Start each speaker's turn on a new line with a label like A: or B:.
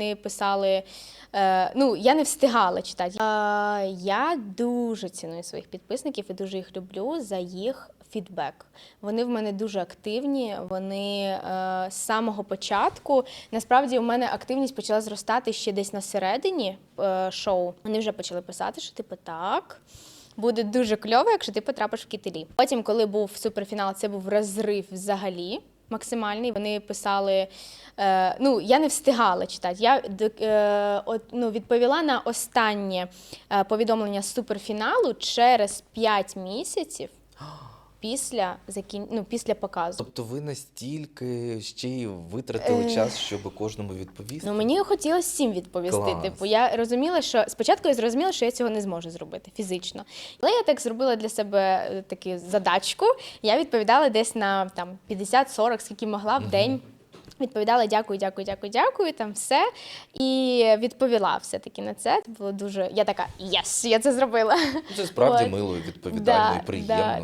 A: вони писали. Е, ну, я не встигала читати. Е, я дуже ціную своїх підписників і дуже їх люблю за їх фідбек. Вони в мене дуже активні. Вони е, з самого початку. Насправді, у мене активність почала зростати ще десь на середині е, шоу. Вони вже почали писати, що типу так. Буде дуже кльово, якщо ти потрапиш в кітелі. Потім, коли був суперфінал, це був розрив взагалі максимальний. Вони писали. Е, ну, я не встигала читати. Я е, от, ну, відповіла на останнє е, повідомлення суперфіналу через 5 місяців після, закін... ну, після показу.
B: Тобто ви настільки ще й витратили
A: Е.
B: час, щоб кожному відповісти?
A: Ну, мені хотілося всім відповісти.
B: Клас.
A: Типу, я розуміла, що спочатку я зрозуміла, що я цього не зможу зробити фізично. Але я так зробила для себе е, таку задачку. Я відповідала десь на там 50-40, скільки могла в день. Відповідала дякую, дякую, дякую, дякую, там все. І відповіла все-таки на це. Це було дуже. Я така єс, я це зробила.
B: Це справді
A: От.
B: мило, і відповідально
A: Да,
B: і приємно.